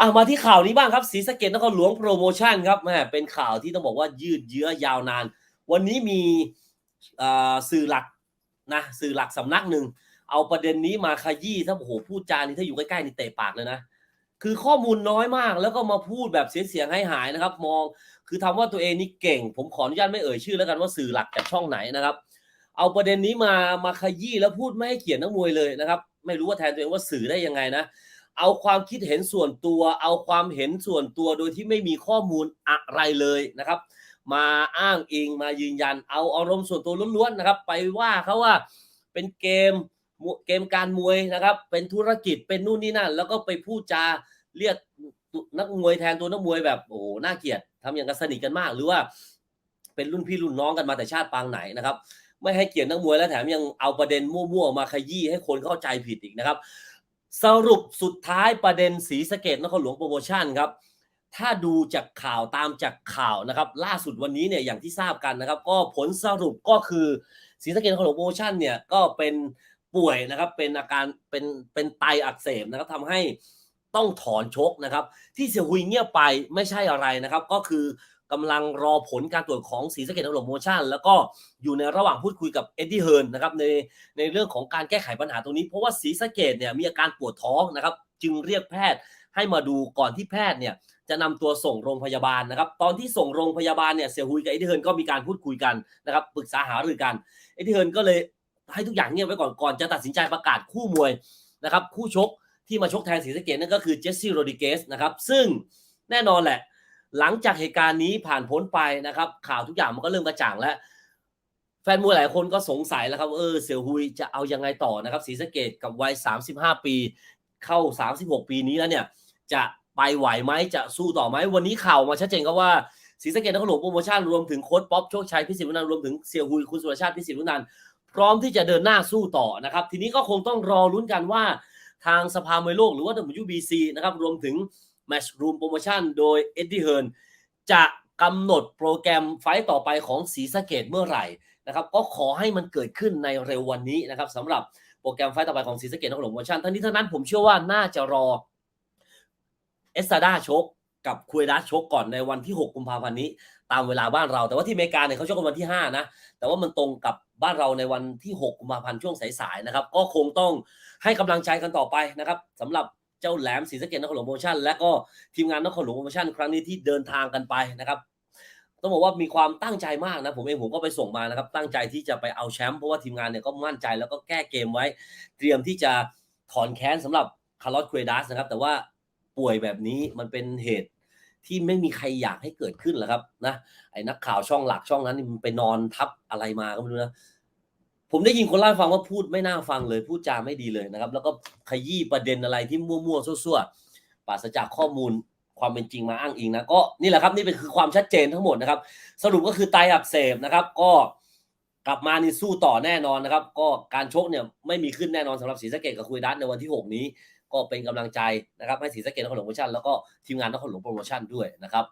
อะมาที่ข่าวนี้บ้างครับศรีสะเกดนครหลวงโปรโมชั่นครับแม่เป็นข่าวที่ต้องบอกว่ายืดเยื้อยาวนาน วันนี้มีสื่อหลักนะสื่อหลักสำนักหนึ่งเอาประเด็นนี้มาขยี้ถ้าโอ้โหพูดจานี่ถ้าอยู่ใกล้ๆนี่เตะปากเลยนะคือข้อมูลน้อยมากแล้วก็มาพูดแบบเสียเสียงให้หายๆนะครับ มองคือทำว่าตัวเองนี่เก่ง ผมขออนุญาตไม่เอ่ยชื่อแล้วกันว่าสื่อหลักจากช่องไหนนะครับ เอาประเด็นนี้มามาขยี้แล้วพูดไม่ให้เขียนนักมวยเลยนะครับ ไม่รู้ว่าแทนตัวเองว่าสื่อได้ยังไงนะ เอาความคิดเห็นส่วนตัว เอาความเห็นส่วนตัวโดยที่ไม่มีข้อมูลอะไรเลยนะครับ มาอ้างอิงมายืนยัน เอาอารมณ์ส่วนตัวล้วนๆนะครับ ไปว่าเขาว่าเป็นเกมเกมการมวยนะครับ เป็นธุรกิจเป็นนู่นนี่นั่น แล้วก็ไปพูดจาเรียกนักมวยแทนตัวนักมวยแบบโอ้โหน่าเกลียดทำอย่างกันสนิทกันมาก หรือว่า เป็นรุ่นพี่รุ่นน้องกันมาแต่ชาติปางไหนนะครับ ไม่ให้เกียรตินักมวยและแถมยังเอาประเด็นมั่วๆมาขยี้ให้คนเข้าใจผิดอีกนะครับ สรุปสุดท้ายประเด็นสีสะเกดนครหลวงโปรโมชั่นครับ ถ้าดูจากข่าวตามจากข่าวนะครับ ล่าสุดวันนี้เนี่ยอย่างที่ทราบกันนะครับ ก็ผลสรุปก็คือศรีสะเกดนครหลวงโปรโมชั่นเนี่ยก็เป็นป่วยนะครับเป็นอาการเป็นเป็นไตอักเสบนะครับทำให้ต้องถอนชกนะครับ ที่เสียหุยเงียบไปไม่ใช่อะไรนะครับ ก็คือ กำลังรอผลการตรวจของศรีสะเกดนครหลวงโมชั่น แล้วก็อยู่ในระหว่างพูดคุยกับเอ็ดดี้เฮิร์นนะครับในในเรื่องของการแก้ไขปัญหาตรงนี้ เพราะว่าศรีสะเกดเนี่ยมีอาการปวดท้องนะครับ จึงเรียกแพทย์ให้มาดูก่อนที่แพทย์เนี่ยจะนำตัวส่งโรงพยาบาลนะครับ ตอนที่ส่งโรงพยาบาลเนี่ยเสียหุยกับเอ็ดดี้เฮิร์นก็มีการพูดคุยกันนะครับปรึกษาหารือกันเอ็ดดี้เฮิร์นก็เลยให้ทุกอย่างเงียบไว้ก่อนก่อนจะตัดสินใจประกาศคู่มวยนะครับคู่ชกที่มาชกแทนศรีสะเกดนั่นก็คือเจสซี่โรดิเกสนะครับซึ่งแน่นอนแหละ หลังจากเหตุการณ์นี้ผ่านพ้นไปนะครับ ข่าวทุกอย่างมันก็เริ่มกระจ่างแล้ว แฟนมวยหลายคนก็สงสัยแล้วครับเออเสี่ยวหุยจะเอายังไงต่อนะครับศรีสะเกดกับวัย 35 ปี เข้า 36 ปีนี้แล้วเนี่ย จะไปไหวไหมจะสู้ต่อไหมวันนี้ข่าวมาชัดเจนก็ว่าศรีสะเกดนครหลวงโปรโมชั่นรวมถึงโค้ชป๊อปโชคชัยพิสิทธิ์วุฒนันรวมถึงเสี่ยวหุยคุณสุรชาติพิสิทธิ์วุฒนันพร้อมที่จะเดินหน้าสู้ต่อนะครับ ทีนี้ก็คงต้องรอลุ้นกันว่าทางสภามวยโลกหรือว่า WBC นะครับรวมถึง Matchroom Promotion โดยเอ็ดดี้เฮิร์นจะกำหนดโปรแกรมไฟต์ต่อไปของศรีสะเกดเมื่อไหร่นะครับก็ขอให้มันเกิดขึ้นในเร็ววันนี้นะครับสำหรับโปรแกรมไฟต์ต่อไปของศรีสะเกดนครหลงโปรโมชั่นทั้งนี้ทั้งนั้นผมเชื่อว่าน่าจะรอเอสซาดาชกกับคุยดัสชกก่อนในวันที่ 6 กุมภาพันธ์นี้ ตามเวลาบ้านเรา แต่ว่าที่อเมริกาเนี่ยเขาชกกันวันที่ 5 นะ แต่ว่ามันตรงกับบ้านเราในวันที่ 6 กุมภาพันธ์ช่วงสายๆนะครับ ก็คงต้องให้กำลังใจกันต่อไปนะครับสำหรับ เจ้าแหลมศรีสะเกดนครหลวงโปรโมชั่น และก็ทีมงานนครหลวงโปรโมชั่นครั้งนี้ที่เดินทางกันไปนะครับต้องบอกว่ามีความตั้งใจมากนะผมเองผมก็ไปส่งมานะครับ ตั้งใจที่จะไปเอาแชมป์เพราะว่าทีมงานเนี่ยก็มั่นใจแล้วก็แก้เกมไว้ เตรียมที่จะถอนแค้นสำหรับคาร์ลอสเควดัสนะครับ แต่ว่าป่วยแบบนี้มันเป็นเหตุที่ไม่มีใครอยากให้เกิดขึ้นหรอกครับนะไอ้นักข่าวช่องหลักช่องนั้นมันไปนอนทับอะไรมาก็ไม่รู้นะ ผมได้ยินคนเล่าฟังว่าพูดไม่น่าฟังเลย พูดจาไม่ดีเลยนะครับ แล้วก็ขยี้ประเด็นอะไรที่มั่วๆซั่วๆปราศจากข้อมูลความเป็นจริงมาอ้างอิงนะก็นี่แหละครับนี่เป็นคือความชัดเจนทั้งหมดนะครับ สรุปก็คือไตอักเสบนะครับ ก็กลับมานี่สู้ต่อแน่นอนนะครับ ก็การชกเนี่ยไม่มีขึ้นแน่นอนสำหรับศรีสะเกดกับคุยดัสในวันที่ 6 นี้ ก็เป็นกำลังใจนะครับให้ศรีสะเกดนครหลวงโปรโมชั่นแล้วก็ทีมงานนครหลวงโปรโมชั่นด้วยนะครับ